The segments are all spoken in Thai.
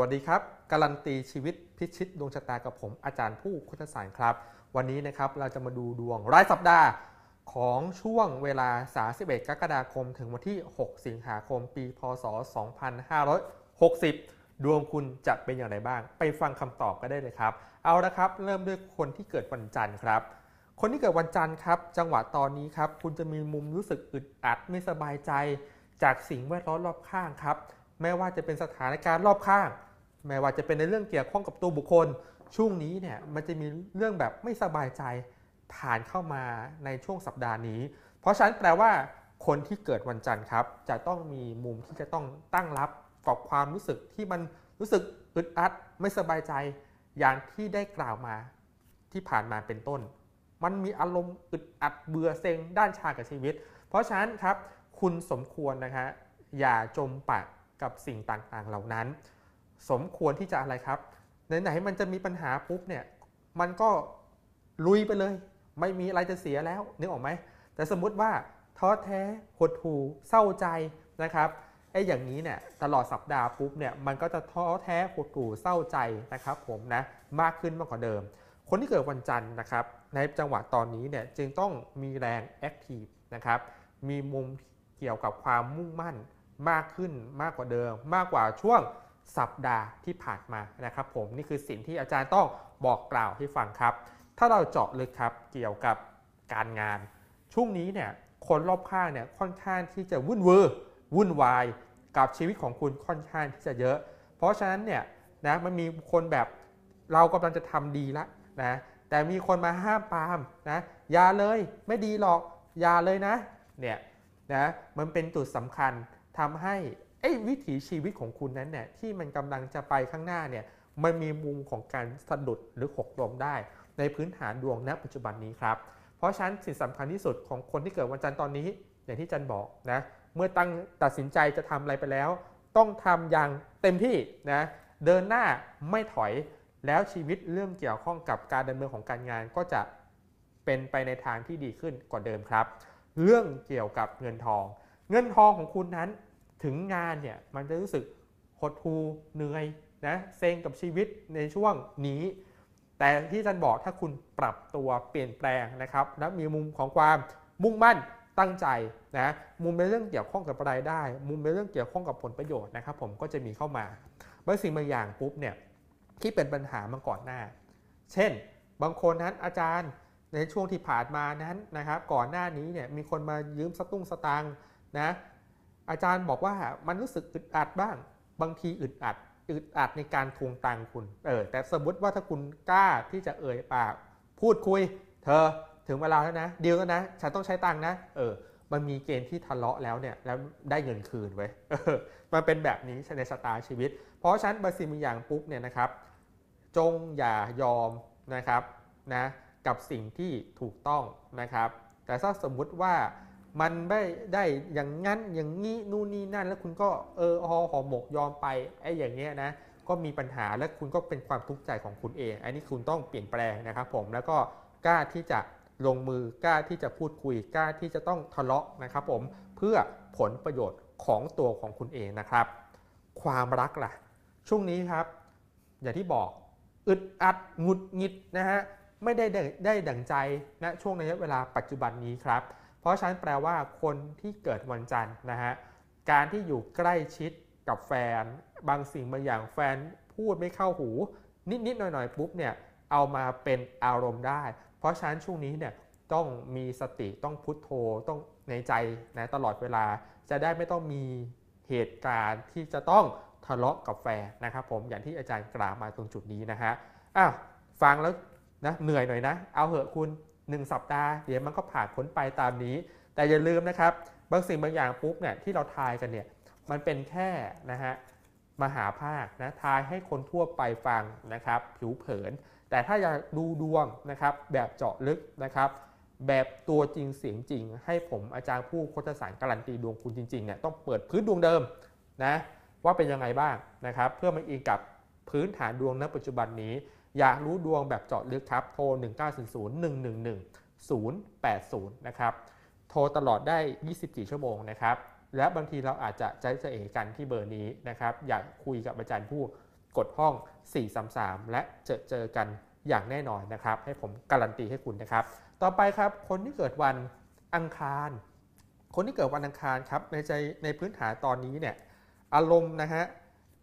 วัสดีครับ การันตีชีวิตพิชิตดวงชะตากับผมอาจารย์ผู้คุทสารครับ วันนี้นะครับเราจะมาดูดวงรายสัปดาห์ของช่วงเวลา 31 กรกฎาคม ถึงวันที่ 6 สิงหาคม ปี พศ 2560 ดวงคุณจะเป็นอย่างไรบ้าง ไปฟังคำตอบก็ได้เลยครับ เอาละครับ เริ่มด้วยคนที่เกิดวันจันทร์ครับ คนที่เกิดวันจันทร์ครับ จังหวะตอนนี้ครับ คุณจะมีมุมรู้สึกอึดอัดไม่สบายใจ จากสิ่งแวดล้อมรอบข้างครับ ไม่ว่าจะเป็นสถานการณ์รอบข้าง ไม่ว่าจะเป็นในเรื่องเกี่ยวข้องกับตัวบุคคล ช่วงนี้เนี่ยมันจะมีเรื่องแบบไม่สบายใจผ่านเข้ามาในช่วงสัปดาห์นี้ เพราะฉะนั้นแปลว่า คนที่เกิดวันจันทร์ครับ จะต้องมีมุมที่จะต้องตั้งรับกับความรู้สึกที่มันรู้สึกอึดอัดไม่สบายใจ อย่างที่ได้กล่าวมาที่ผ่านมาเป็นต้น มันมีอารมณ์อึดอัดเบื่อเซ็งด้านชากับชีวิต เพราะฉะนั้นครับ คุณสมควรนะฮะอย่าจมปักกับสิ่งต่างๆเหล่านั้น สมควรที่จะอะไรครับไหนๆมันจะมีปัญหาปุ๊บเนี่ยมันก็ลุยไปเลย ไม่มีอะไรจะเสียแล้วนึกออกไหมแต่สมมุติว่าท้อแท้หดหู่เศร้าใจนะครับไอ้อย่างนี้เนี่ยตลอดสัปดาห์ปุ๊บเนี่ยมันก็จะท้อแท้หดหู่เศร้าใจนะครับผมนะมากขึ้นมากกว่าเดิม คนที่เกิดวันจันทร์นะครับในจังหวะตอนนี้เนี่ยจึงต้องมีแรงแอคทีฟนะครับมีมุมเกี่ยวกับความมุ่งมั่นมากขึ้นมากกว่าเดิม มากกว่าช่วง สัปดาห์ที่ผ่านมานะครับผมนี่คือสิ่งที่อาจารย์ต้องบอกกล่าวให้ฟังครับ ถ้าเราเจาะลึกครับเกี่ยวกับการงาน ช่วงนี้เนี่ยคนรอบข้างเนี่ยค่อนข้างที่จะวุ่นวือวุ่นวาย กับชีวิตของคุณค่อนข้างที่จะเยอะ เพราะฉะนั้นเนี่ยนะมันมีคนแบบเรากำลังจะทำดีแล้วนะแต่มีคนมาห้ามปามนะอย่าเลยไม่ดีหรอกอย่าเลยนะเนี่ยนะมันเป็นจุดสำคัญทำให้ อ้วิถีชีวิตของคุณนั้นเนี่ยที่มันกำลังจะไปข้างหน้าเนี่ยมันมีมุมของการสะดุดหรือหกล้มได้ ในพื้นฐานดวงณปัจจุบันนี้ครับเพราะฉะนั้นสิ่งสำคัญที่สุดของคนที่เกิดวันจันทร์ตอนนี้ อย่างที่จันบอกนะเมื่อตั้งตัดสินใจจะทำอะไรไปแล้ว ต้องทำอย่างเต็มที่นะเดินหน้าไม่ถอยแล้วชีวิตเรื่องเกี่ยวข้องกับการดำเนินของการงานก็จะเป็นไปในทางที่ดีขึ้นกว่าเดิมครับ เรื่องเกี่ยวกับเงินทอง เงินทองของคุณนั้น ถึงงานเนี่ยมันจะรู้สึกหดหูเหนื่อยนะเซ็งกับชีวิตในช่วงนี้ แต่ที่จันบอกถ้าคุณปรับตัวเปลี่ยนแปลงนะครับและมีมุมของความมุ่งมั่นตั้งใจนะมุมในเรื่องเกี่ยวข้องกับรายได้ มุมในเรื่องเกี่ยวข้องกับผลประโยชน์นะครับ ผมก็จะมีเข้ามาบางสิ่งบางอย่างปุ๊บเนี่ยที่เป็นปัญหามาก่อนหน้า เช่น บางคนนั้นอาจารย์ในช่วงที่ผ่านมานั้นนะครับ ก่อนหน้านี้เนี่ยมีคนมายืมสตุ้งสตางนะ อาจารย์บอกว่ามันรู้สึกอึดอัดบ้าง บางทีอึดอัดอึดอัดในการทวงตังคุณ เออ แต่สมมติว่าถ้าคุณกล้าที่จะเอ่ยปาก พูดคุย เธอถึงเวลาแล้วนะเดียวแล้วนะ ฉันต้องใช้ตังนะ เออ มันมีเกณฑ์ที่ทะเลาะแล้วเนี่ย แล้วได้เงินคืนไว้มันเป็นแบบนี้ในสตาชีวิต เพราะฉะนั้นบางสิ่งบางอย่างปุ๊บเนี่ยนะครับ จงอย่ายอมนะครับนะกับสิ่งที่ถูกต้องนะครับ แต่ถ้าสมมุติว่า มันไม่ได้อย่างงั้นอย่างนี้นู่นนี่นั่น แล้วคุณก็เออหอหอหมกยอมไปไอ้อย่างเงี้ยนะก็มีปัญหาและคุณก็เป็นความทุกข์ใจของคุณเอง อันนี้คุณต้องเปลี่ยนแปลงนะครับผมแล้วก็กล้าที่จะลงมือกล้าที่จะพูดคุยกล้าที่จะต้องทะเลาะนะครับผมเพื่อผลประโยชน์ของตัวของคุณเองนะครับ ความรักล่ะ ช่วงนี้ครับ อย่างที่บอกอึดอัดหงุดหงิดนะฮะไม่ได้ได้ดั่งใจนะช่วงระยะเวลาปัจจุบันนี้ครับ ราะฉะนั้นแปลว่าคนที่เกิดวันจันทร์นะฮะการที่อยู่ใกล้ชิดกับแฟน บางสิ่งบางอย่างแฟนพูดไม่เข้าหู นิดๆหน่อยๆปุ๊บเนี่ยเอามาเป็นอารมณ์ได้ เพราะฉะนั้นช่วงนี้เนี่ยต้องมีสติต้องพุทโธต้องในใจนะตลอดเวลาจะได้ไม่ต้องมีเหตุการณ์ที่จะต้องทะเลาะกับแฟนนะครับผมอย่างที่อาจารย์กล่าวมาตรงจุดนี้นะฮะอ้าวฟังแล้วนะเหนื่อยหน่อยนะ เอาเหอะคุณ 1 สัปดาห์เดี๋ยวมันก็ผ่านพ้นไปตามนี้ แต่อย่าลืมนะครับ บางสิ่งบางอย่างปุ๊บเนี่ยที่เราทายกันเนี่ยมันเป็นแค่นะฮะมหาภาคนะทายให้คนทั่วไปฟังนะครับ ผิวเผิน แต่ถ้าอยากดูดวงนะครับ แบบเจาะลึกนะครับ แบบตัวจริงเสียงจริง ให้ผมอาจารย์ผู้โคตรสารการันตีดวงคุณจริงๆเนี่ยต้องเปิดพื้นดวงเดิมนะว่าเป็นยังไงบ้างนะครับ เพื่อมาอิงกับพื้นฐานดวงณปัจจุบันนี้ อยากรู้ดวงแบบเจาะลึกครับ โทร 1900 111 080 นะครับ โทรตลอดได้ 24 ชั่วโมงนะครับ และบางทีเราอาจจะใจเสเอกันที่เบอร์นี้นะครับ อยากคุยกับอาจารย์ผู้กดห้อง 433 และเจอเจอกันอย่างแน่นอนนะครับ ให้ผมการันตีให้คุณนะครับ ต่อไปครับ คนที่เกิดวันอังคาร คนที่เกิดวันอังคารครับ ในใจในพื้นฐานตอนนี้เนี่ย อารมณ์นะฮะ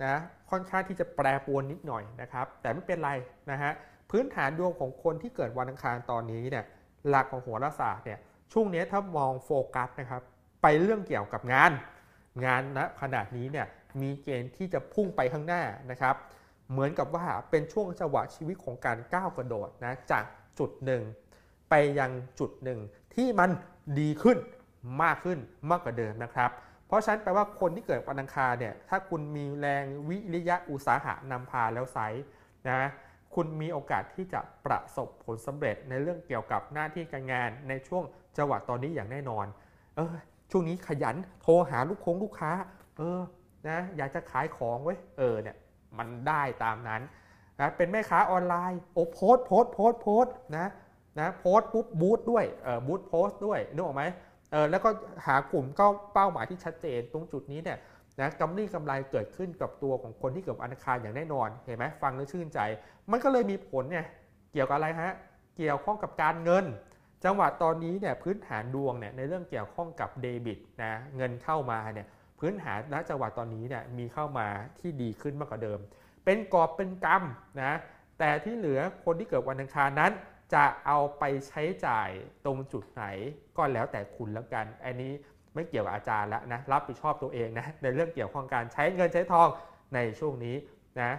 นะค่อนข้างที่จะแปรปรวนนิดหน่อยนะครับ แต่ไม่เป็นไรนะฮะพื้นฐานดวงของคนที่เกิดวันอังคารตอนนี้เนี่ยหลักของโหราศาสตร์เนี่ยช่วงนี้ถ้ามองโฟกัสนะครับไปเรื่องเกี่ยวกับงาน งานณขนาดนี้เนี่ยมีเกณฑ์ที่จะพุ่งไปข้างหน้านะครับ เหมือนกับว่าเป็นช่วงจังหวะชีวิตของการก้าวกระโดดนะจากจุดหนึ่งไปยังจุดหนึ่งที่มันดีขึ้นมากขึ้นมากกว่าเดิมนะครับ ราะฉะนั้นแปลว่าคนที่เกิดวันอังคารเนี่ยถ้าคุณมีแรงวิริยะอุตสาหะนำพาแล้วไซส์นะคุณมีโอกาสที่จะประสบผลสำเร็จในเรื่องเกี่ยวกับหน้าที่การงานในช่วงจังหวะตอนนี้อย่างแน่นอนเออช่วงนี้ขยันโทรหาลูกคงลูกค้าเออนะอยากจะขายของเว้ยเออเนี่ยมันได้ตามนั้นนะเป็นแม่ค้าออนไลน์โอ้โพสโพสโพสโพสนะนะโพสปุ๊บบูธด้วยเออบูธโพสด้วยนึกออกไหม เออแล้วก็หากลุ่มเป้าหมายที่ชัดเจนตรงจุดนี้เนี่ยนะกำไรกำไรเกิดขึ้นกับตัวของคนที่เกิดอันคารอย่างแน่นอนเห็นไหมฟังแล้วชื่นใจ มันก็เลยมีผลเนี่ยเกี่ยวกับอะไรฮะเกี่ยวข้องกับการเงิน จังหวะตอนนี้เนี่ยพื้นฐานดวงเนี่ยในเรื่องเกี่ยวข้องกับเดบิตนะเงินเข้ามาเนี่ยพื้นฐานณจังหวะตอนนี้เนี่ยมีเข้ามาที่ดีขึ้นมากกว่าเดิม เป็นกอบเป็นกรรมนะแต่ที่เหลือคนที่เกิดวันอังคารนั้น จะเอาไปใช้จ่ายตรงจุดไหนก็แล้วแต่คุณแล้วกัน อันนี้ไม่เกี่ยวกับอาจารย์แล้วนะรับผิดชอบตัวเองนะในเรื่องเกี่ยวข้องการใช้เงินใช้ทองในช่วงนี้นะ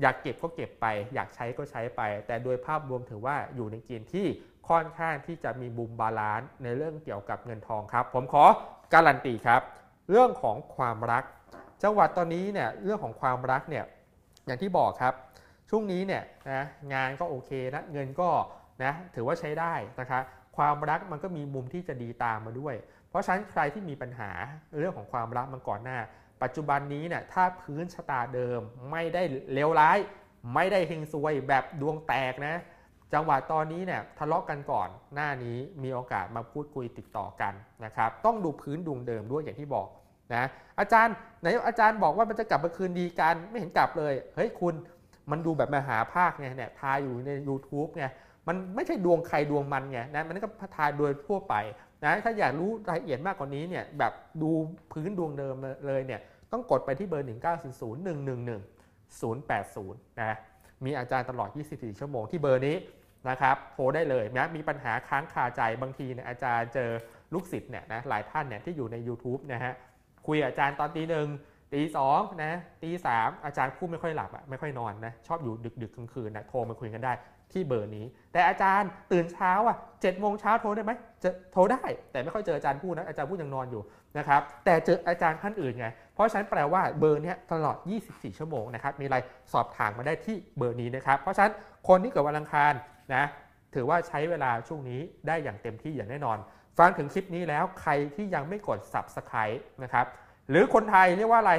อยากเก็บก็เก็บไป อยากใช้ก็ใช้ไป แต่โดยภาพรวมถือว่าอยู่ในเกณฑ์ที่ค่อนข้างที่จะมีบูมบาลานซ์ในเรื่องเกี่ยวกับเงินทองครับ ผมขอการันตีครับ เรื่องของความรัก จังหวัดตอนนี้เนี่ยเรื่องของความรักเนี่ยอย่างที่บอกครับ ช่วงนี้เนี่ยนะงานก็โอเคนะเงินก็ นะถือว่าใช้ได้นะคะความรักมันก็มีมุมที่จะดีตามมาด้วย เพราะฉะนั้นใครที่มีปัญหาเรื่องของความรักมันก่อนหน้า ปัจจุบันนี้เนี่ยถ้าพื้นชะตาเดิมไม่ได้เลวร้าย ไม่ได้เฮงซวยแบบดวงแตกนะจังหวะตอนนี้เนี่ยทะเลาะกันก่อนหน้านี้มีโอกาสมาพูดคุยติดต่อกันนะครับต้องดูพื้นดวงเดิมด้วยอย่างที่บอกนะอาจารย์ไหนอาจารย์บอกว่ามันจะกลับมาคืนดีกันไม่เห็นกลับเลยเฮ้ยคุณมันดูแบบมหาภาคไงเนี่ยทายอยู่ใน YouTube ไง มันไม่ใช่ดวงใครดวงมันไงนะมันก็ทายโดยทั่วไปนะถ้าอยากรู้รายละเอียดมากกว่านี้เนี่ยแบบดูพื้นดวงเดิมเลยเนี่ยต้องกดไปที่เบอร์ 1 9 0 0 1 1 1 0 8 0นะมีอาจารย์ตลอด 24 ชั่วโมงที่เบอร์นี้นะครับโทรได้เลยนะมีปัญหาค้างคาใจบางทีเนี่ยอาจารย์เจอลูกศิษย์เนี่ยนะหลายท่านเนี่ยที่อยู่ใน YouTube นะฮะคุยอาจารย์ตอนตีหนึ่งตีสองนะตีสามอาจารย์พูดไม่ค่อยหลับอะไม่ค่อยนอนนะชอบอยู่ดึกดึกกลางคืนนะโทรมาคุยกันได้ ที่เบอร์นี้ แต่อาจารย์ตื่นเช้าอะเจ็ดโมงเช้าโทรได้ไหมจะโทรได้ แต่ไม่ค่อยเจออาจารย์พูดนะอาจารย์พูดยังนอนอยู่นะครับแต่เจออาจารย์ท่านอื่นไง เพราะฉะนั้นแปลว่าเบอร์นี้ตลอด 24 ชั่วโมงนะครับมีอะไรสอบถามมาได้ที่เบอร์นี้นะครับเพราะฉะนั้นคนที่เกิดวันอังคารนะถือว่าใช้เวลาช่วงนี้ได้อย่างเต็มที่อย่างแน่นอน ฟังถึงคลิปนี้แล้วใครที่ยังไม่กด subscribe นะครับหรือคนไทยเรียกว่าอะไร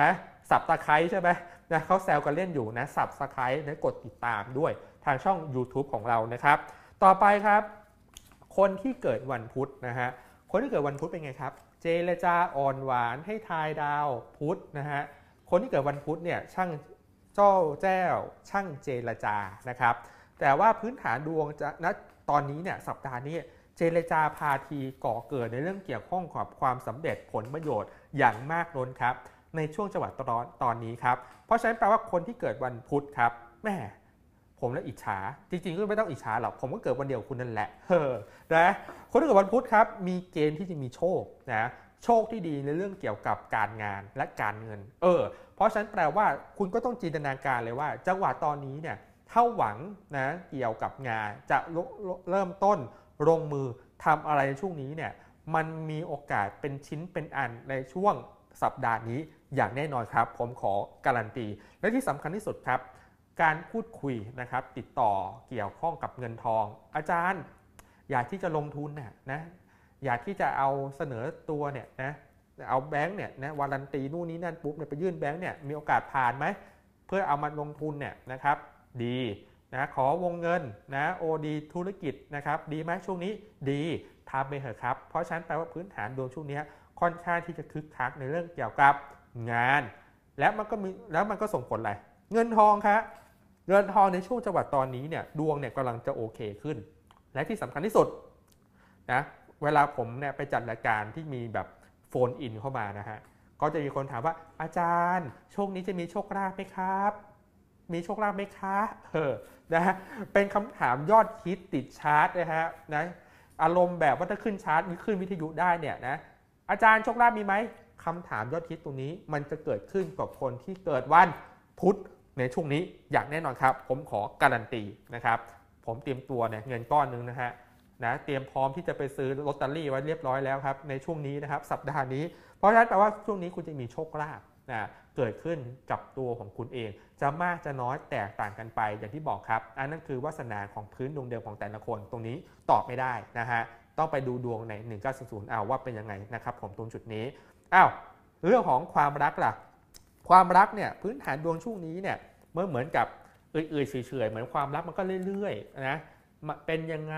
นะสับตะไคร้ใช่ไหมนะเขาแซวกันเล่นอยู่นะสับสไครต์นะกดติดตามด้วย ทางช่อง YouTube ของเรานะครับ ต่อไปครับ คนที่เกิดวันพุธนะฮะคนที่เกิดวันพุธเป็นไงครับ เจรจาอ่อนหวานให้ทายดาวพุธนะฮะคนที่เกิดวันพุธเนี่ยช่างเจ้าแจ้วช่างเจรจานะครับ แต่ว่าพื้นฐานดวงจะณตอนนี้เนี่ยสัปดาห์นี้เจรจาพาทีก่อเกิดในเรื่องเกี่ยวข้องกับความสำเร็จผลประโยชน์อย่างมากล้นครับในช่วงจังหวะตอนตอนนี้ครับ เพราะฉะนั้นแปลว่าคนที่เกิดวันพุธครับแม่ ผมแล้วอิจฉา จริงๆ ก็ไม่ต้องอิจฉาหรอก ผมก็เกิดวันเดียวคุณนั่นแหละเออนะคนที่เกิดวันพุธครับ มีเกณฑ์ที่จะมีโชคนะโชคที่ดีในเรื่องเกี่ยวกับการงานและการเงิน เออ เพราะฉะนั้นแปลว่าคุณก็ต้องจินตนาการเลยว่า จังหวะตอนนี้เนี่ยถ้าหวังนะเกี่ยวกับงานจะเริ่มต้นลงมือทำอะไรในช่วงนี้เนี่ยมันมีโอกาสเป็นชิ้นเป็นอันในช่วงสัปดาห์นี้อย่างแน่นอนครับ ผมขอการันตี และที่สำคัญที่สุดครับ การพูดคุยนะครับติดต่อเกี่ยวข้องกับเงินทอง อาจารย์ อยากที่จะลงทุนนะนะอยากที่จะเอาเสนอตัวเนี่ยนะเอาแบงค์เนี่ยนะวารันตีนู่นนี้นั่นปุ๊บเนี่ยไปยื่นแบงค์เนี่ยมีโอกาสผ่านไหมเพื่อเอามาลงทุนเนี่ยนะครับ ดีนะขอวงเงินนะโอดีธุรกิจนะครับ ดีไหมช่วงนี้ดีทำไปเถอะครับ เพราะฉะนั้นแปลว่าพื้นฐานดวงช่วงนี้ค่อนข้างที่จะคึกคักในเรื่องเกี่ยวกับงาน และมันก็มีแล้วมันก็ส่งผลอะไรเงินทองครับ เงินทองในช่วงจังหวัดตอนนี้เนี่ยดวงเนี่ยกำลังจะโอเคขึ้น และที่สำคัญที่สุดนะเวลาผมเนี่ยไปจัดรายการที่มีแบบโฟนอินเข้ามานะฮะก็จะมีคนถามว่าอาจารย์ ช่วงนี้จะมีโชคลาภไหมครับ มีโชคลาภไหมคะเออนะฮะเป็นคำถามยอดฮิตติดชาร์ตนะฮะนะอารมณ์แบบว่าถ้าขึ้นชาร์ตมีขึ้นวิทยุได้เนี่ยนะอาจารย์โชคลาภมีไหมคำถามยอดฮิตตรงนี้มันจะเกิดขึ้นกับคนที่เกิดวันพุธ ในช่วงนี้อย่างแน่นอนครับ ผมขอการันตีนะครับ ผมเตรียมตัวเนี่ยเงินก้อนหนึงนะฮะนะเตรียมพร้อมที่จะไปซื้อลอตเตอรี่ไว้เรียบร้อยแล้วครับในช่วงนี้นะครับสัปดาห์นี้ เพราะฉะนั้นแปลว่าช่วงนี้คุณจะมีโชคลาภนะเกิดขึ้นกับตัวของคุณเอง จะมากจะน้อยแตกต่างกันไปอย่างที่บอกครับ อันนั้นคือวาสนาของพื้นดวงเดิมของแต่ละคนตรงนี้ตอบไม่ได้นะฮะต้องไปดูดวงใน 1900เอาว่าเป็นยังไงนะครับผมตรงจุดนี้อ้าวเรื่องของความรักล่ะ ความรักเนี่ยพื้นฐานดวงช่วงนี้เนี่ยเมื่อเหมือนกับเอื่อยๆเฉยๆเหมือนความรักมันก็เรื่อยๆนะเป็นยังไง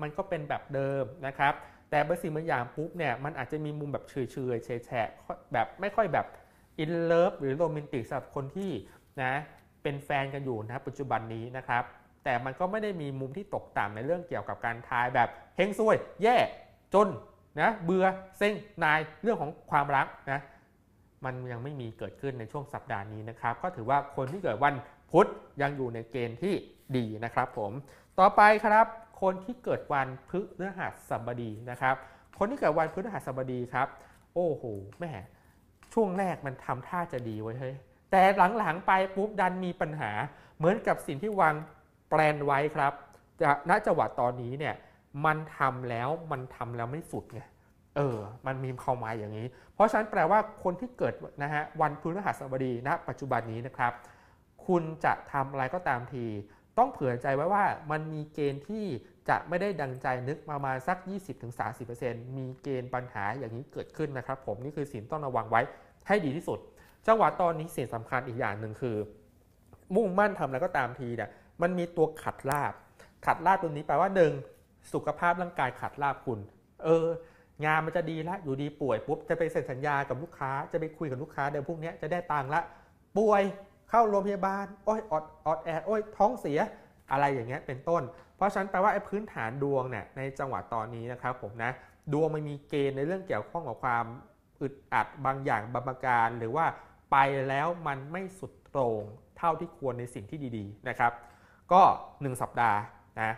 มันก็เป็นแบบเดิมนะครับ แต่บางสิ่งบางอย่างปุ๊บเนี่ยมันอาจจะมีมุมแบบเฉยๆแฉะๆแบบไม่ค่อยแบบอินเลิฟหรือโรแมนติกสำหรับคนที่นะเป็นแฟนกันอยู่นะปัจจุบันนี้นะครับ แต่มันก็ไม่ได้มีมุมที่ตกต่ำในเรื่องเกี่ยวกับการทายแบบเฮงซวย แย่จนนะเบื่อเซ็งนายเรื่องของความรักนะ มันยังไม่มีเกิดขึ้นในช่วงสัปดาห์นี้นะครับ ก็ถือว่าคนที่เกิดวันพุธยังอยู่ในเกณฑ์ที่ดีนะครับผมต่อไปครับ คนที่เกิดวันพฤหัสบดีนะครับ คนที่เกิดวันพฤหัสบดีครับ โอ้โหแม่ช่วงแรกมันทำท่าจะดีไว้เฮ้ยแต่หลังๆไปปุ๊บดันมีปัญหา เหมือนกับสิ่งที่วางแปลนไว้ครับจะณจังหวะตอนนี้เนี่ยมันทำแล้วมันทำแล้วไม่สุดไง เออ มันมีเข้ามหมายอย่างนี้ เพราะฉะนั้นแปลว่าคนที่เกิดนะฮะวันพฤหัสบดีณปัจจุบันนี้นะครับ คุณจะทำอะไรก็ตามที ต้องเผื่อใจไว้ว่ามันมีเกณฑ์ที่จะไม่ได้ดังใจนึกประมาณสัก 20-30%มีเกณฑ์ปัญหาอย่างนี้เกิดขึ้นนะครับ ผมนี่คือสิ่งต้องระวังไว้ให้ดีที่สุด จังหวะตอนนี้สิ่งสำคัญอีกอย่างหนึ่งคือ มุ่งมั่นทำอะไรก็ตามทีเนี่ยมันมีตัวขัดลาบขัดลาบตัวนี้แปลว่าหนึ่งสุขภาพร่างกายขัดลาบคุณ เออ งานมันจะดีละอยู่ดีป่วยปุ๊บจะไปเซ็นสัญญากับลูกค้าจะไปคุยกับลูกค้าเดี๋ยวพวกนี้จะได้ตังค์ละ ป่วยเข้าโรงพยาบาลโอ้ยอดอดแอดโอ้ยท้องเสียอะไรอย่างเงี้ยเป็นต้น เพราะฉะนั้นแปลว่าไอ้พื้นฐานดวงเนี่ยในจังหวะตอนนี้นะครับผมนะดวงมันมีเกณฑ์ในเรื่องเกี่ยวข้องกับความอึดอัดบางอย่างบางประการ หรือว่าไปแล้วมันไม่สุดตรงเท่าที่ควรในสิ่งที่ดีๆนะครับ ก็ 1 สัปดาห์นะ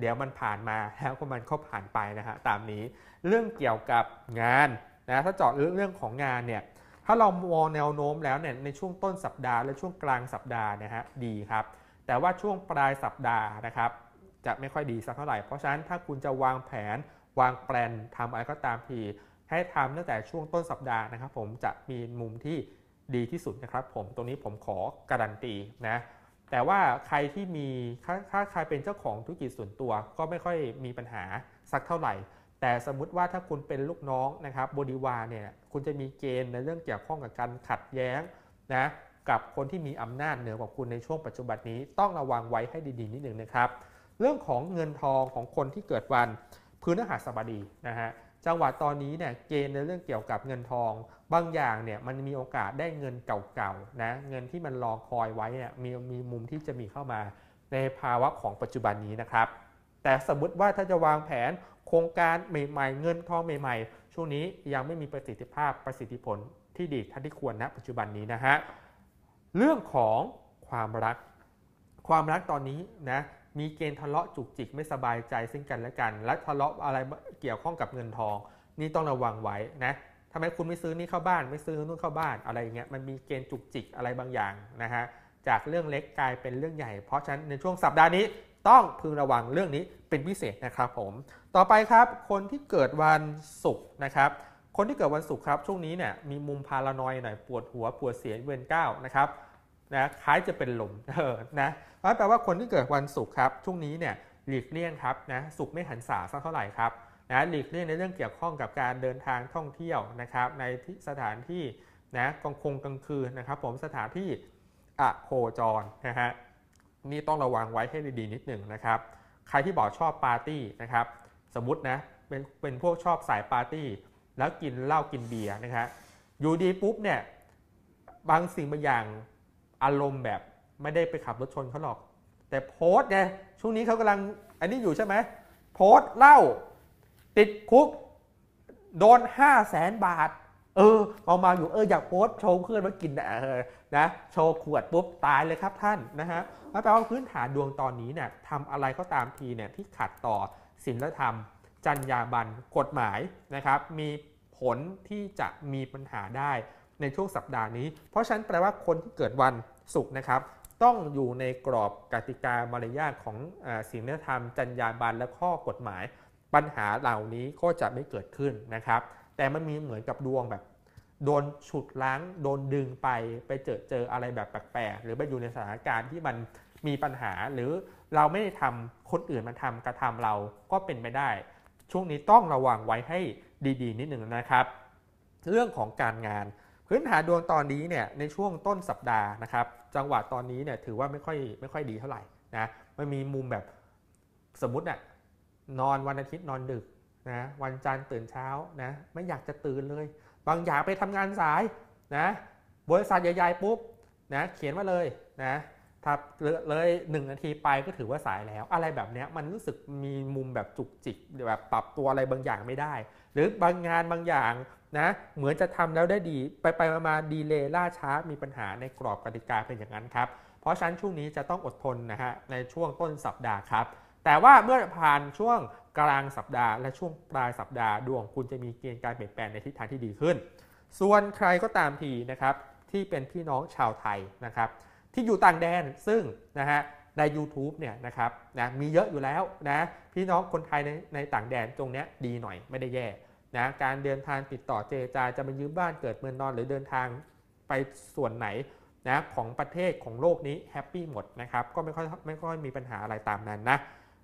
เดี๋ยวมันผ่านมาแล้วก็มันก็ผ่านไปนะฮะตามนี้เรื่องเกี่ยวกับงานนะถ้าเจาะเรื่องของงานเนี่ยถ้าเรามองแนวโน้มแล้วเนี่ยในช่วงต้นสัปดาห์และช่วงกลางสัปดาห์นะฮะดีครับ แต่ว่าช่วงปลายสัปดาห์นะครับจะไม่ค่อยดีสักเท่าไหร่ เพราะฉะนั้นถ้าคุณจะวางแผนวางแปลนทำอะไรก็ตามทีให้ทำตั้งแต่ช่วงต้นสัปดาห์นะครับ ผมจะมีมุมที่ดีที่สุดนะครับ ผมตรงนี้ผมขอการันตีนะ แต่ว่าใครที่มีถ้าใครเป็นเจ้าของธุรกิจส่วนตัว ก็ไม่ค่อยมีปัญหาสักเท่าไหร่ แต่สมมุติว่าถ้าคุณเป็นลูกน้องนะครับบริวารเนี่ยคุณจะมีเกณฑ์ในเรื่องเกี่ยวข้องกับการขัดแย้งนะกับคนที่มีอำนาจเหนือกว่าคุณในช่วงปัจจุบันนี้ต้องระวังไว้ให้ดีๆนิดหนึ่งนะครับ เรื่องของเงินทองของคนที่เกิดวันพฤหัสบดีนะฮะ จังหวะตอนนี้เนี่ยเกณฑ์ในเรื่องเกี่ยวกับเงินทอง บางอย่างเนี่ยมันมีโอกาสได้เงินเก่าๆนะเงินที่มันรอคอยไว้เนี่ยมีมีมุมที่จะมีเข้ามาในภาวะของปัจจุบันนี้นะครับ แต่สมมติว่าถ้าจะวางแผนโครงการใหม่ๆ เงินทองใหม่ๆ ช่วงนี้ยังไม่มีประสิทธิภาพประสิทธิผลที่ดีท่าที่ควรณปัจจุบันนี้นะฮะเรื่องของความรัก ความรักตอนนี้นะ มีเกณฑ์ทะเลาะจุกจิกไม่สบายใจซึ่งกันและกัน และทะเลาะอะไรเกี่ยวข้องกับเงินทอง นี่ต้องระวังไว้นะทำไมคุณไม่ซื้อนี่เข้าบ้านไม่ซื้อนู่นเข้าบ้านอะไรอย่างเงี้ยมันมีเกณฑ์จุกจิกอะไรบางอย่างนะฮะจากเรื่องเล็กกลายเป็นเรื่องใหญ่ เพราะฉะนั้นในช่วงสัปดาห์นี้ต้องพึงระวังเรื่องนี้เป็นพิเศษนะครับผม ต่อไปครับคนที่เกิดวันศุกร์นะครับ คนที่เกิดวันศุกร์ครับช่วงนี้เนี่ยมีมุมพารานอยหน่อยปวดหัวปวดเสียเวียนก้าวนะครับ นะคล้ายจะเป็นลมเออนะแปลว่าคนที่เกิดวันศุกร์ครับช่วงนี้เนี่ยหลีกเลี่ยงครับนะศุกร์ไม่หันษาสักเท่าไหร่ครับนะหลีกเลี่ยงในเรื่องเกี่ยวข้องกับการเดินทางท่องเที่ยวนะครับ ในที่สถานที่นะกองคงกลางคืนนะครับ ผมสถานที่อะโคจรนะฮะนี่ต้องระวังไว้ให้ดีๆนิดหนึ่งนะครับ ใครที่บอกชอบปาร์ตี้นะครับ สมมตินะเป็นเป็นพวกชอบสายปาร์ตี้ แล้วกินเหล้ากินเบียร์นะครับอยู่ดีปุ๊บเนี่ยบางสิ่งบางอย่าง อารมณ์แบบไม่ได้ไปขับรถชนเขาหรอก แต่โพสต์ไงช่วงนี้เขากำลังอันนี้อยู่ใช่ไหมโพสต์เล่า ติดคุก โดน5 0 0แสนบาท เออเอามาอยู่เอออยากโพสต์โชว์เพื่อนมากินนะเออนะโชว์ขวดปุ๊บตายเลยครับท่านนะฮะแปลว่าพื้นฐานดวงตอนนี้เนี่ยทำอะไรก็ตามทีเนี่ยที่ขัดต่อศีลธรรม จรรยาบรรณกฎหมายนะครับ มีผลที่จะมีปัญหาได้ในช่วงสัปดาห์นี้ เพราะฉะนั้นแปลว่าคนที่เกิดวัน ศุกนะครับ ต้องอยู่ในกรอบกติกามารยาทของศีลธรรม จรรยาบรรณและข้อกฎหมาย ปัญหาเหล่านี้ก็จะไม่เกิดขึ้นนะครับ แต่มันมีเหมือนกับดวงแบบ โดนฉุดล้าง โดนดึงไปไปเจอเจออะไรแบบแปลกๆหรือไปอยู่ในสถานการณ์ที่มันมีปัญหาหรือเราไม่ได้ทำคนอื่นมาทำกระทำเราก็เป็นไปได้ ช่วงนี้ต้องระวังไว้ให้ดีๆ นิดหนึ่งนะครับ เรื่องของการงาน พื้นฐานดวงตอนนี้เนี่ยในช่วงต้นสัปดาห์นะครับ จังหวะตอนนี้เนี่ยถือว่าไม่ค่อยไม่ค่อยดีเท่าไหร่นะมันมีมุมแบบสมมติน่ะนอนวันอาทิตย์นอนดึกนะวันจันทร์ตื่นเช้านะไม่อยากจะตื่นเลย บางอย่างไปทำงานสายนะบริษัทใหญ่ๆปุ๊บนะเขียนมาเลยนะถ้าเลยหนึ่งนาทีไปก็ถือว่าสายแล้ว อะไรแบบนี้มันรู้สึกมีมุมแบบจุกจิกแบบปรับตัวอะไรบางอย่างไม่ได้ หรือบางงานบางอย่าง นะเหมือนจะทำแล้วได้ดี ไปไปมาดีเลย์ล่าช้ามีปัญหาในกรอบกติกาเป็นอย่างนั้นครับ เพราะฉะนั้นช่วงนี้จะต้องอดทนนะฮะในช่วงต้นสัปดาห์ครับ แต่ว่าเมื่อผ่านช่วงกลางสัปดาห์ และช่วงปลายสัปดาห์ดวงคุณจะมีเกณฑ์การเปลี่ยนแปลงในทิศทางที่ดีขึ้น ส่วนใครก็ตามทีนะครับที่เป็นพี่น้องชาวไทยนะครับที่อยู่ต่างแดนซึ่งนะฮะใน u t u b e เนี่ยนะครับนะมีเยอะอยู่แล้วนะพี่น้องคนไทยในในต่างแดนตรงนี้ดีหน่อยไม่ได้แย่ นะการเดินทางติดต่อเจจาจะมายืมบ้านเกิดเมืองนอนหรือเดินทางไปส่วนไหนนะของประเทศของโลกนี้แฮปปี้หมดนะครับก็ไม่ค่อยไม่ค่อยมีปัญหาอะไรตามนั้นนะ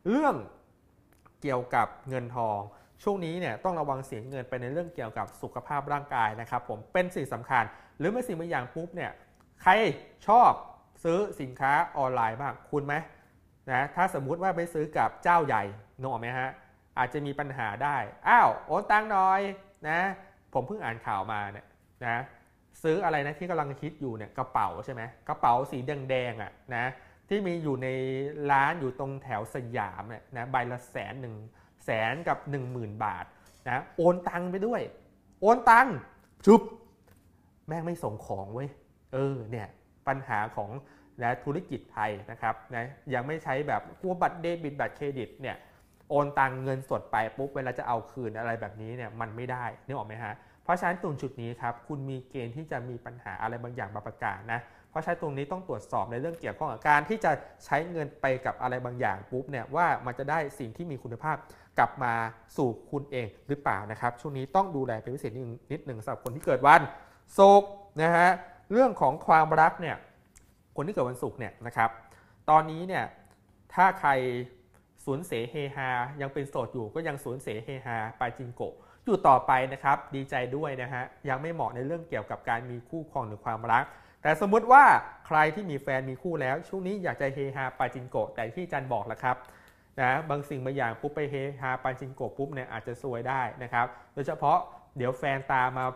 เรื่องเกี่ยวกับเงินทองช่วงนี้เนี่ยต้องระวังเสียเงินไปในเรื่องเกี่ยวกับสุขภาพร่างกายนะครับผมเป็นสิ่งสำคัญ หรือไม่สิ่งบางอย่างปุ๊บเนี่ยใครชอบซื้อสินค้าออนไลน์บ้างคุณไหมนะถ้าสมมุติว่าไปซื้อกับเจ้าใหญ่นึกออกไหมฮะ อาจจะมีปัญหาได้ อ้าวโอนตังหน่อยนะ ผมเพิ่งอ่านข่าวมาเนี่ยนะซื้ออะไรนะที่กำลังคิดอยู่เนี่ยกระเป๋าใช่ไหมกระเป๋าสีแดงๆอะนะที่มีอยู่ในร้านอยู่ตรงแถวสยามเนี่ยนะใบละแสนหนึ่งแสนกับ 1 0,000 บาทนะโอนตังไปด้วย โอนตังชุบแม่งไม่ส่งของเว้ยเออเนี่ยปัญหาของนะธุรกิจไทยนะครับนะยังไม่ใช้แบบกัวบัตรเดบิตบัตรเครดิตเนี่ย โอนตังเงินสดไปปุ๊บเวลาจะเอาคืนอะไรแบบนี้เนี่ยมันไม่ได้นึกออกไหมฮะเพราะฉะนั้นตรงจุดนี้ครับคุณมีเกณฑ์ที่จะมีปัญหาอะไรบางอย่างมาประกาศนะเพราะฉะนั้นตรงนี้ต้องตรวจสอบในเรื่องเกี่ยวข้องกับการที่จะใช้เงินไปกับอะไรบางอย่างปุ๊บเนี่ยว่ามันจะได้สิ่งที่มีคุณภาพกลับมาสู่คุณเองหรือเปล่านะครับ ช่วงนี้ต้องดูแลเป็นพิเศษนิดหนึ่งสำหรับคนที่เกิดวันศุกร์นะฮะเรื่องของความรักเนี่ยคนที่เกิดวันศุกร์เนี่ยนะครับ ตอนนี้เนี่ยถ้าใคร สูญเสียเฮฮา ยังเป็นโสดอยู่ก็ยังสูญเสียเฮฮาไปจิงโกอยู่ต่อไปนะครับดีใจด้วยนะฮะยังไม่เหมาะในเรื่องเกี่ยวกับการมีคู่ครองหรือความรัก แต่สมมุติว่าใครที่มีแฟนมีคู่แล้ว ช่วงนี้อยากจะเฮฮาปาจิงโกแต่ที่จันบอกแล้วครับนะบางสิ่งบางอย่างปุ๊บไปเฮฮาปาจิงโกปุ๊บเนี่ยอาจจะซวยได้นะครับโดยเฉพาะเดี๋ยวแฟนตามมา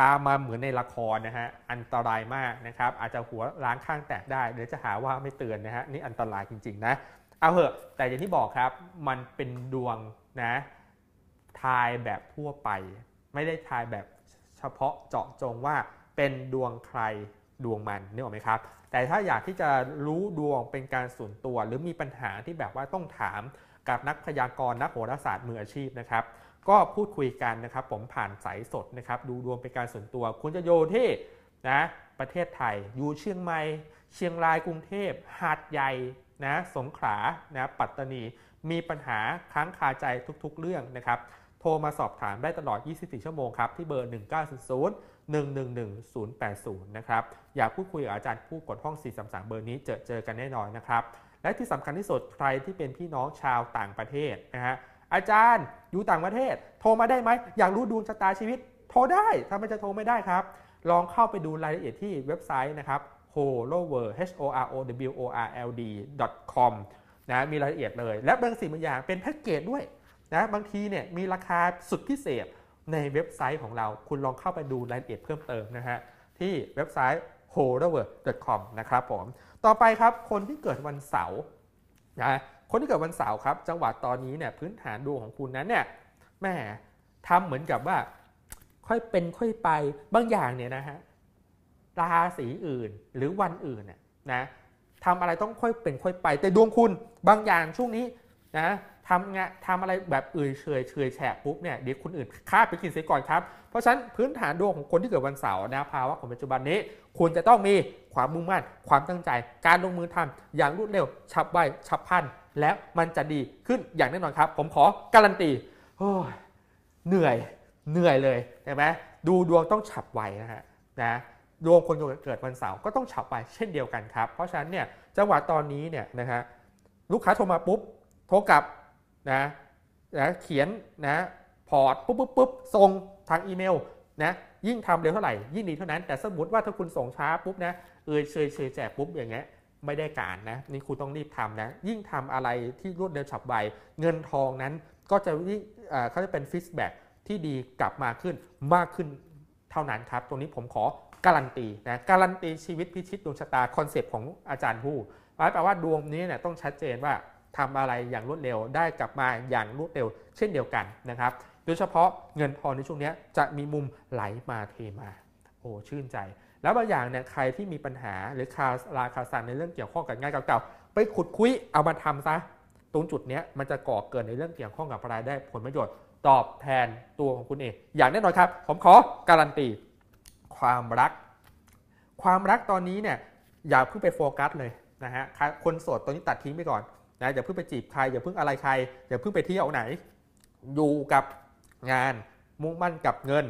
ตามมาเหมือนในละครนะฮะอันตรายมากนะครับอาจจะหัวล้างข้างแตกได้เดี๋ยวจะหาว่าไม่เตือนนะฮะนี่อันตรายจริงๆนะ เอาเหอะแต่อย่างที่บอกครับ มันเป็นดวงนะทายแบบทั่วไป ไม่ได้ทายแบบเฉพาะเจาะจงว่าเป็นดวงใครดวงมันนึกออกไหมครับ แต่ถ้าอยากที่จะรู้ดวงเป็นการส่วนตัว หรือมีปัญหาที่แบบว่าต้องถามกับนักพยากรณ์นักโหราศาสตร์มืออาชีพนะครับก็พูดคุยกันนะครับผมผ่านสายสดนะครับดูดวงเป็นการส่วนตัวคุณจะโยที่นะประเทศไทย อยู่เชียงใหม่เชียงรายกรุงเทพหาดใหญ่ นะสงขลานะปัตตานี มีปัญหาค้างคาใจทุกๆ เรื่องนะครับ โทรมาสอบถามได้ตลอด 24 ชั่วโมงครับ ที่เบอร์ 1900 111 080 นะครับ อยากพูดคุยกับอาจารย์ผู้กดห้อง 433 เบอร์นี้เจอเจอกันแน่นอนนะครับ และที่สำคัญที่สุดใครที่เป็นพี่น้องชาวต่างประเทศนะฮะอาจารย์อยู่ต่างประเทศ โทรมาได้ไหม อยากรู้ดวงชะตาชีวิต โทรได้ถ้าไมจะโทรไม่ได้ครับ ลองเข้าไปดูรายละเอียดที่เว็บไซต์นะครับ horoworld h o r o w o r l d com นะมีรายละเอียดเลย และบางสิ่งบางอย่างเป็นแพ็กเกจด้วยนะบางทีเนี่ยมีราคาสุดพิเศษในเว็บไซต์ของเรา คุณลองเข้าไปดูรายละเอียดเพิ่มเติมนะฮะ ที่เว็บไซต์ h o r o w e r c o m นะครับผม ต่อไปครับคนที่เกิดวันเสาร์นะคนที่เกิดวันเสาร์ครับ จังหวะตอนนี้เนี่ยพื้นฐานดวงของคุณนั้นเนี่ยแม่ทำเหมือนกับว่า ค่อยเป็นค่อยไปบางอย่างเนี่ยนะฮะ ราศีอื่นหรือวันอื่นนะทำอะไรต้องค่อยเป็นค่อยไป แต่ดวงคุณบางอย่างช่วงนี้นะทำงานทำอะไรแบบอื่นเฉยเฉยแฉะปุ๊บเนี่ยเดี๋ยวคนอื่นฆ่าไปกินเสียก่อนครับ เพราะฉะนั้นพื้นฐานดวงของคนที่เกิดวันเสาร์นะภาวะของปัจจุบันนี้คุณจะต้องมีความมุ่งมั่น ความตั้งใจ การลงมือทำอย่างรวดเร็ว ฉับไวฉับพลัน แล้วมันจะดีขึ้นอย่างแน่นอนครับ ผมขอการันตีเหนื่อยเหนื่อยเลยใช่ไหมดูดวงต้องฉับไวนะฮะนะ ดวงคนเกิดวันเสาร์ก็ต้องฉับไวเช่นเดียวกันครับ เพราะฉะนั้นเนี่ยจังหวะตอนนี้เนี่ยนะฮะลูกค้าโทรมาปุ๊บโทรกลับนะนะเขียนนะพอร์ตปุ๊บปุ๊บปุ๊บส่งทางอีเมลนะยิ่งทำเร็วเท่าไหร่ยิ่งดีเท่านั้น แต่สมมติว่าถ้าคุณส่งช้าปุ๊บนะเออเชยเชยแจกปุ๊บอย่างเงี้ยไม่ได้การนะนี่คุณต้องรีบทำนะยิ่งทำอะไรที่รวดเร็วฉับไวเงินทองนั้นก็จะเขาจะเป็นฟีดแบ็ที่ดีกลับมาขึ้นมากขึ้นเท่านั้นครับ ตรงนี้ผมขอ การันตีนะการันตีชีวิตพิชิตดวงชะตาคอนเซปต์ของอาจารย์ผู้หมายแปลว่าดวงนี้เนี่ยต้องชัดเจนว่าทำอะไรอย่างรวดเร็วได้กลับมาอย่างรวดเร็ว เช่นเดียวกันนะครับโดยเฉพาะเงินทองในช่วงนี้จะมีมุมไหลมาเทมาโอ้ชื่นใจ แล้วบางอย่างเนี่ยใครที่มีปัญหาหรือคาลาคาซันในเรื่องเกี่ยวข้องกับงานเก่าๆไปขุดคุยเอามาทำซะตรงจุดนี้มันจะก่อเกิดในเรื่องเกี่ยวข้องกับรายได้ผลประโยชน์ ตอบแทนตัวของคุณเองอย่างแน่นอนครับ ผมขอการันตี ความรัก ความรักตอนนี้เนี่ยอย่าเพิ่งไปโฟกัสเลยนะฮะคนโสดตอนนี้ตัดทิ้งไปก่อนนะอย่าเพิ่งไปจีบใครอย่าเพิ่งอะไรใครอย่าเพิ่งไปเที่ยวไหน อยู่กับงานมุ่งมั่นกับเงิน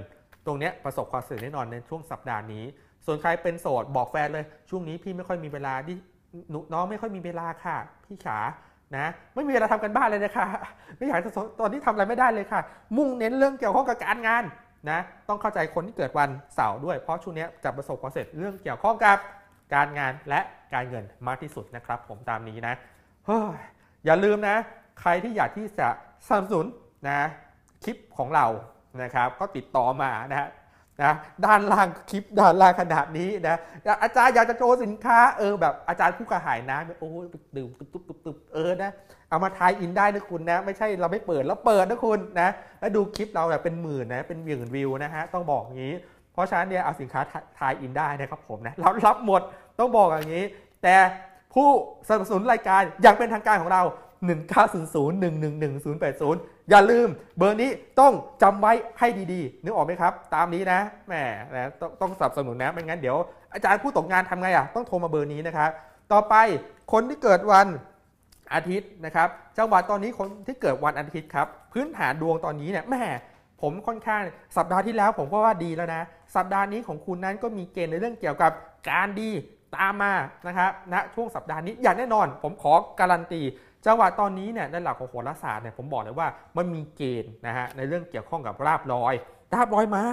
ตรงนี้ประสบความสำเร็จแน่นอนในช่วงสัปดาห์นี้ ส่วนใครเป็นโสดบอกแฟนเลยช่วงนี้พี่ไม่ค่อยมีเวลาที่น้องไม่ค่อยมีเวลาค่ะ พี่ขานะไม่มีเวลาทำกันบ้านเลยนะคะไม่อยากจะตอนนี้ทำอะไรไม่ได้เลยค่ะ มุ่งเน้นเรื่องเกี่ยวข้องกับการงาน นะต้องเข้าใจคนที่เกิดวันเสาร์ด้วย เพราะช่วงนี้จะประสบความสำเร็จเรื่องเกี่ยวข้องกับการงานและการเงินมากที่สุดนะครับ ผมตามนี้นะเฮ้ยอย่าลืมนะ ใครที่อยากที่จะสนับสนุนนะคลิปของเรานะครับ ก็ติดต่อมานะฮะ นะด้านล่างคลิปด้านล่างขนาดนี้นะอาจารย์อยากจะโชว์สินค้าเออแบบอาจารย์ผู้กระหายน้ำโอ้ดื่มตุ๊บตุ๊บตุ๊บตุ๊บเออนะเอามาทายอินได้นะคุณนะ ไม่ใช่เราไม่เปิดแล้วเปิดนะคุณนะแล้วดูคลิปเราแบบเป็นหมื่นนะเป็นหมื่นวิวนะฮะต้องบอกอย่างนี้ เพราะฉะนั้นเนี่ยเอาสินค้าทายอินได้นะครับผมนะรับรับหมดต้องบอกอย่างนี้ แต่ผู้สนับสนุนรายการอย่างเป็นทางการของเรา 1900111080 อย่าลืมเบอร์นี้ต้องจำไว้ให้ดีๆ นึกออกไหมครับ ตามนี้นะแหมนะต้องต้องสนับสนุนนะไม่งั้นเดี๋ยวอาจารย์ผู้ตกงานทำไงอะต้องโทรมาเบอร์นี้นะครับ ต่อไปคนที่เกิดวันอาทิตย์นะครับ จังหวัดตอนนี้คนที่เกิดวันอาทิตย์ครับ พื้นฐานดวงตอนนี้เนี่ยแม่ผมค่อนข้างสัปดาห์ที่แล้วผมก็ว่าดีแล้วนะ สัปดาห์นี้ของคุณนั้นก็มีเกณฑ์ในเรื่องเกี่ยวกับการดีตามมานะครับณนะช่วงสัปดาห์นี้อย่างแน่นอน ผมขอการันตี จังหวะตอนนี้เนี่ยในหลักของโหราศาสตร์เนี่ยผมบอกเลยว่ามันมีเกณฑ์นะฮะในเรื่องเกี่ยวข้องกับราบลอยราบลอยมา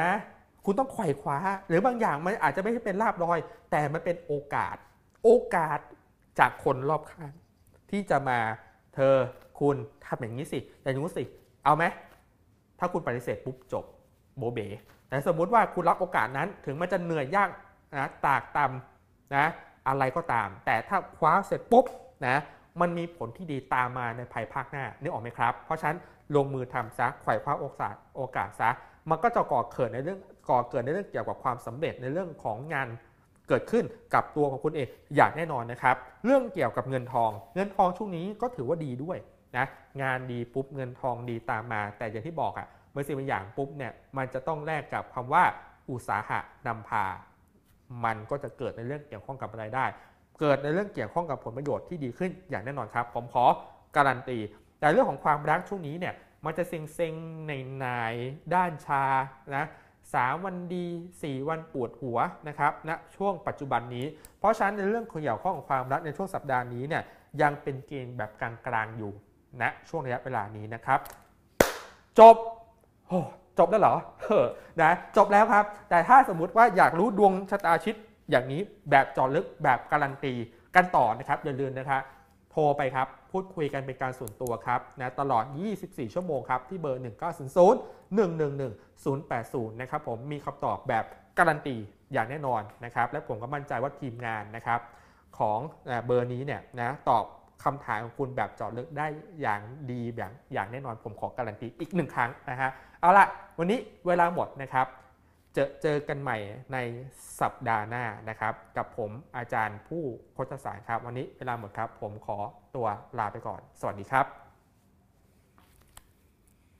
นะคุณต้องไขว่คว้า หรือบางอย่างมันอาจจะไม่ใช่เป็นราบลอย แต่มันเป็นโอกาส โอกาสจากคนรอบข้างที่จะมาเธอคุณทำอย่างนี้สิอย่างนี้สิเอาไหมถ้าคุณปฏิเสธปุ๊บจบโบเบแต่สมมุติว่าคุณรับโอกาสนั้นถึงมันจะเหนื่อยยากนะตากตำนะอะไรก็ตาม แต่ถ้าคว้าเสร็จปุ๊บนะ มันมีผลที่ดีตามมาในภายภาคหน้านึกออกไหมครับ เพราะฉะนั้นลงมือทำซะไขว่คว้าโอกาสโอกาสซะมันก็จะก่อเกิดในเรื่องก่อเกิดในเรื่องเกี่ยวกับความสำเร็จในเรื่องของงานเกิดขึ้นกับตัวของคุณเองอย่างแน่นอนนะครับ เรื่องเกี่ยวกับเงินทอง เงินทองช่วงนี้ก็ถือว่าดีด้วยนะงานดีปุ๊บเงินทองดีตามมา แต่อย่างที่บอกอะ่ะเมื่อสิ่งบางอย่างปุ๊บเนี่ยมันจะต้องแลกกับคำว่าอุตสาหะนำพา มันก็จะเกิดในเรื่องเกี่ยวข้องกับรายได้ เกิดในเรื่องเกี่ยวข้องกับผลประโยชน์ที่ดีขึ้นอย่างแน่นอนครับ ผมขอการันตี แต่เรื่องของความรักช่วงนี้เนี่ยมันจะเซ็งเซ็งในนายด้านชานะสามวันดี 4 วันปวดหัวนะครับณนะช่วงปัจจุบันนี้ เพราะฉะนั้นในเรื่องเกี่ยวข้องกับความรักในช่วงสัปดาห์นี้เนี่ยยังเป็นเกณฑ์แบบกลางๆอยู่ณนะช่วงระยะเวลานี้นะครับ จบโอ้จบแล้วเหรอนะจบแล้วครับ แต่ถ้าสมมุติว่าอยากรู้ดวงชะตาชิด อย่างนี้แบบจอลึกแบบการันตีกันต่อนะครับอย่าลืมนะครับโทรไปครับ พูดคุยกันเป็นการส่วนตัวครับนะตลอด 24 ชั่วโมงครับที่เบอร์ 1900 111 080 นะครับผมมีคำตอบแบบการันตีอย่างแน่นอนนะครับ และผมก็มั่นใจว่าทีมงานนะครับของเบอร์นี้เนี่ยนะตอบคำถามของคุณแบบเจาะลึกได้อย่างดีอย่างอย่างแน่นอนผมขอการันตีอีกหนึ่งครั้งนะฮะเอาละวันนี้เวลาหมดนะครับ เจอเจอกันใหม่ในสัปดาห์หน้านะครับ กับผมอาจารย์ผู้โคชสารครับ วันนี้เวลาหมดครับ ผมขอตัวลาไปก่อน สวัสดีครับ